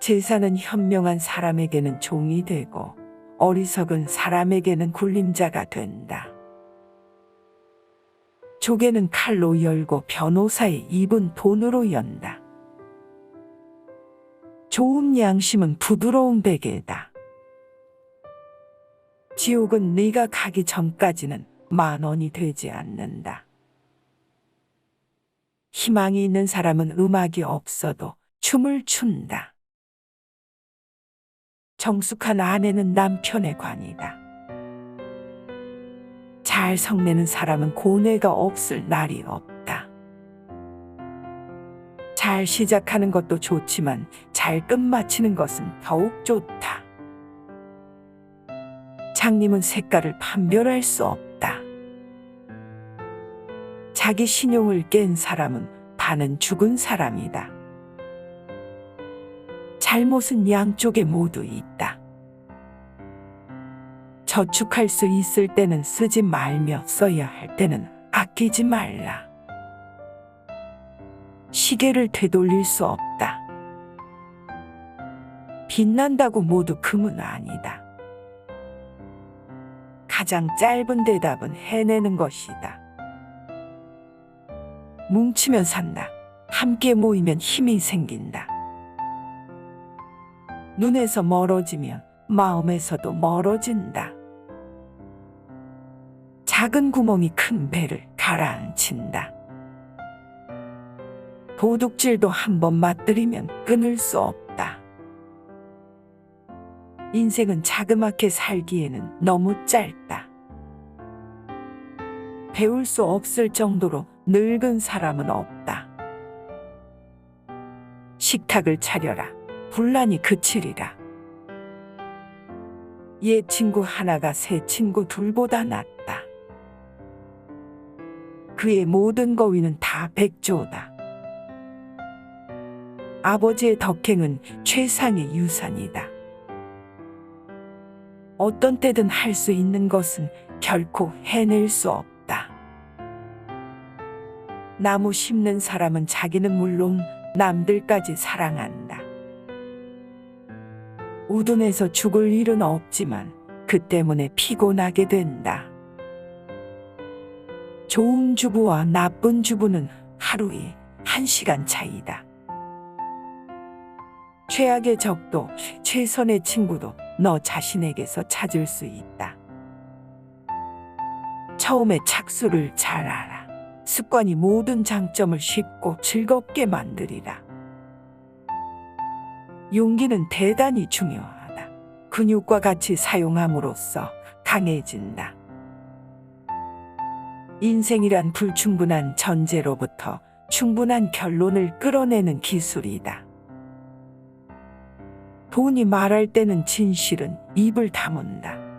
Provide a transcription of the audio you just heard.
제사는 현명한 사람에게는 종이 되고 어리석은 사람에게는 굴림자가 된다. 조개는 칼로 열고 변호사의 입은 돈으로 연다. 좋은 양심은 부드러운 베개다. 지옥은 네가 가기 전까지는 만 원이 되지 않는다. 희망이 있는 사람은 음악이 없어도 춤을 춘다. 정숙한 아내는 남편의 관이다. 잘 성내는 사람은 고뇌가 없을 날이 없다. 잘 시작하는 것도 좋지만 잘 끝마치는 것은 더욱 좋다. 장님은 색깔을 판별할 수 없다. 자기 신용을 깬 사람은 반은 죽은 사람이다. 잘못은 양쪽에 모두 있다. 저축할 수 있을 때는 쓰지 말며 써야 할 때는 아끼지 말라. 시계를 되돌릴 수 없다. 빛난다고 모두 금은 아니다. 가장 짧은 대답은 해내는 것이다. 뭉치면 산다. 함께 모이면 힘이 생긴다. 눈에서 멀어지면 마음에서도 멀어진다. 작은 구멍이 큰 배를 가라앉힌다. 도둑질도 한번 맛들이면 끊을 수 없다. 인생은 자그맣게 살기에는 너무 짧다. 배울 수 없을 정도로 늙은 사람은 없다. 식탁을 차려라. 분란이 그치리라. 옛 친구 하나가 새 친구 둘보다 낫다. 그의 모든 거위는 다 백조다. 아버지의 덕행은 최상의 유산이다. 어떤 때든 할 수 있는 것은 결코 해낼 수 없다. 나무 심는 사람은 자기는 물론 남들까지 사랑한다. 우둔해서 죽을 일은 없지만 그 때문에 피곤하게 된다. 좋은 주부와 나쁜 주부는 하루에 한 시간 차이다. 최악의 적도 최선의 친구도 너 자신에게서 찾을 수 있다. 처음에 착수를 잘 알아. 습관이 모든 장점을 쉽고 즐겁게 만들이라. 용기는 대단히 중요하다. 근육과 같이 사용함으로써 강해진다. 인생이란 불충분한 전제로부터 충분한 결론을 끌어내는 기술이다. 돈이 말할 때는 진실은 입을 다문다.